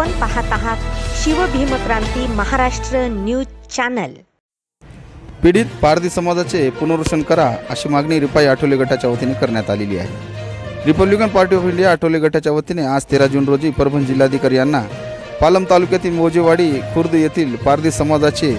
आपण पाहत आहात शिवभीमक्रांती महाराष्ट्र न्यूज चॅनल. पीडित पारधी समाजाचे पुनर्वसन करा अशी मागणी रिपाई आठवले गटाच्या वतीने करण्यात आलेली आहे. Republican Party of India Athawale गटाच्या वतीने आज तेरा जून रोजी परभणी जिल्हाधिकारी यांना पालम तालुक्यातील मोजेवाडी खुर्द येथील पारधी समाजाचे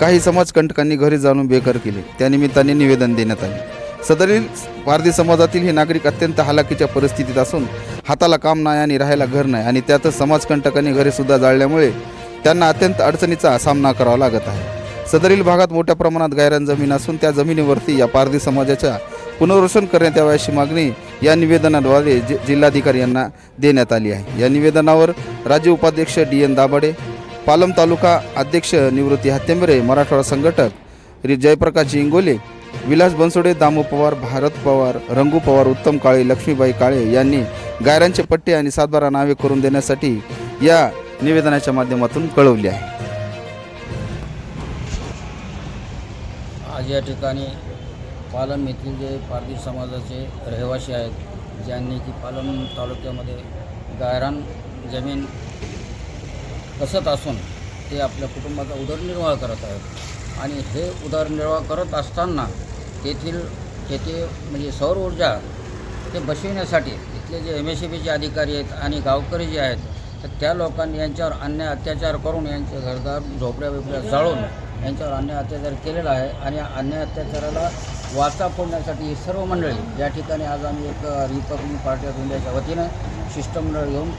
काही समाजकंटकांनी घरी जाणून बेघर केले. त्यानिमित्ताने निवेदन देण्यात आले. सदरील पारधी समाजातील हे नागरिक अत्यंत हालाकीच्या परिस्थितीत असून हाताला काम नाही आणि राहायला घर नाही आणि त्यातच समाजकंटकांनी घरेसुद्धा जाळल्यामुळे त्यांना अत्यंत अडचणीचा सामना करावा लागत आहे. सदरील भागात मोठ्या प्रमाणात गायरान जमीन असून त्या जमिनीवरती या पारधी समाजाच्या पुनर्वसन करण्यात यावं अशी मागणी या निवेदनाद्वारे जि जिल्हाधिकारी यांना देण्यात आली आहे. या निवेदनावर राज्य उपाध्यक्ष डी एन दाभाडे पालम तालुका अध्यक्ष निवृत्ती हत्तेंबरे मराठवाडा संघटक जयप्रकाश इंगोले विलास बनसोडे दामू पवार भारत पवार रंगू पवार उत्तम काळे लक्ष्मीबाई काळे यांनी गायरांचे पट्टे आणि सातबारा नावे करून देण्यासाठी या निवेदनाच्या माध्यमातून कळवली आहे. आज या ठिकाणी पालम येथील जे पारधी समाजाचे रहिवासी आहेत ज्यांनी की पालम तालुक्यामध्ये गायरान जमीन कसत असून ते आपल्या कुटुंबाचा उदरनिर्वाह करत आहेत. आणि हे उदरनिर्वाह करत असताना तेथील तेथे म्हणजे सौर ऊर्जा ते बसविण्यासाठी इथले जे एम एस सी बीचे अधिकारी आहेत आणि गावकरी जे आहेत तर त्या लोकांनी यांच्यावर अन्याय अत्याचार करून यांचे घरदार झोपड्या बिपड्या जाळून यांच्यावर अन्याय अत्याचार केलेला आहे आणि अन्याय अत्याचाराला वाचा फोडण्यासाठी ही सर्व मंडळी या ठिकाणी आज आम्ही एक रिपब्लिक पार्टी ऑफ इंडियाच्या वतीनं शिष्टमंडळ घेऊन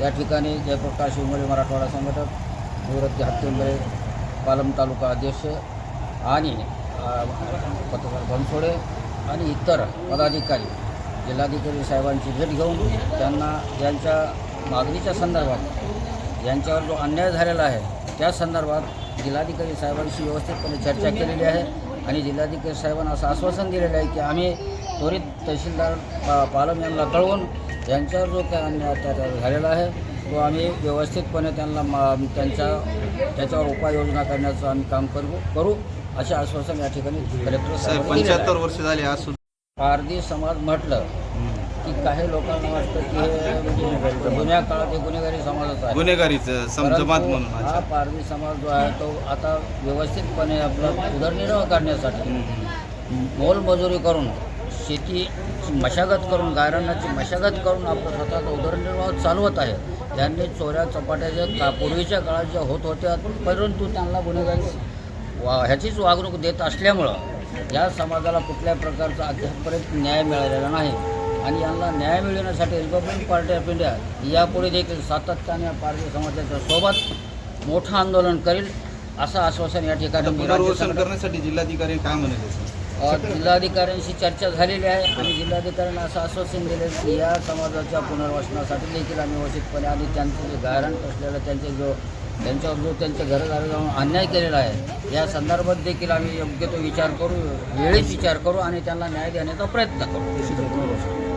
या ठिकाणी जयप्रकाश इंगोले मराठवाडा संघटक निवृत्ती हत्तेंबरे पालम तालुका अध्यक्ष आणि पत्रकार बनसोडे आणि इतर पदाधिकारी जिल्हाधिकारी साहेबांची भेट घेऊन त्यांना यांच्या मागणीच्या संदर्भात यांच्यावर जो अन्याय झालेला आहे त्या संदर्भात जिल्हाधिकारी साहेबांशी व्यवस्थितपणे चर्चा केलेली आहे आणि जिल्हाधिकारी साहेबांना असं आश्वासन दिलेलं आहे की आम्ही त्वरित तहसीलदार पा पालम यांना कळवून यांच्यावर जो काय अन्याय अत्याचार झालेला आहे तो आम्ही व्यवस्थितपणे त्यांना मा त्यांच्या त्याच्यावर उपाययोजना करण्याचं आम्ही काम करू करू. असे आश्वासन या ठिकाणी कलेक्टर. पंच्याहत्तर वर्ष झाले आज सुद्धा पारधी समाज म्हटलं की काही लोकांना वाटतं की हे म्हणजे जुन्या काळात हे गुन्हेगारी समाजाचा आहे. गुन्हेगारीचं समजमात म्हणून हा पारधी समाज जो आहे तो आता व्यवस्थितपणे आपला उदरनिर्वाह करण्यासाठी मोलमजुरी करून शेती मशागत करून गायरानाची मशागत करून आपलं स्वतःचा उदरनिर्वाह चालवत आहे. त्यांनी चोऱ्या चपाट्या ज्या का पूर्वीच्या काळात ज्या होत होत्या परंतु त्यांना गुन्हेगारी वा ह्याचीच वागणूक देत असल्यामुळं या समाजाला कुठल्या प्रकारचा अद्यापपर्यंत न्याय मिळालेला नाही. आणि यांना न्याय मिळवण्यासाठी रिपब्लिक पार्टी ऑफ इंडिया यापुढे देखील सातत्याने या पारधी समाजाच्या सोबत मोठं आंदोलन करील असं आश्वासन या ठिकाणी करण्यासाठी जिल्हाधिकारी काय म्हणत जिल्हाधिकाऱ्यांशी चर्चा झालेली आहे आणि जिल्हाधिकाऱ्यांना असं आश्वासन दिलं की या समाजाच्या पुनर्वसनासाठी देखील आम्ही व्यवस्थितपणे आणि त्यांचं जे गायरान असलेलं त्यांचे जो त्यांच्यावर जो त्यांच्या घरदारी जाऊन अन्याय केलेला आहे. या संदर्भात देखील आम्ही योग्य तो विचार करू वेळीच विचार करू आणि त्यांना न्याय देण्याचा प्रयत्न करू.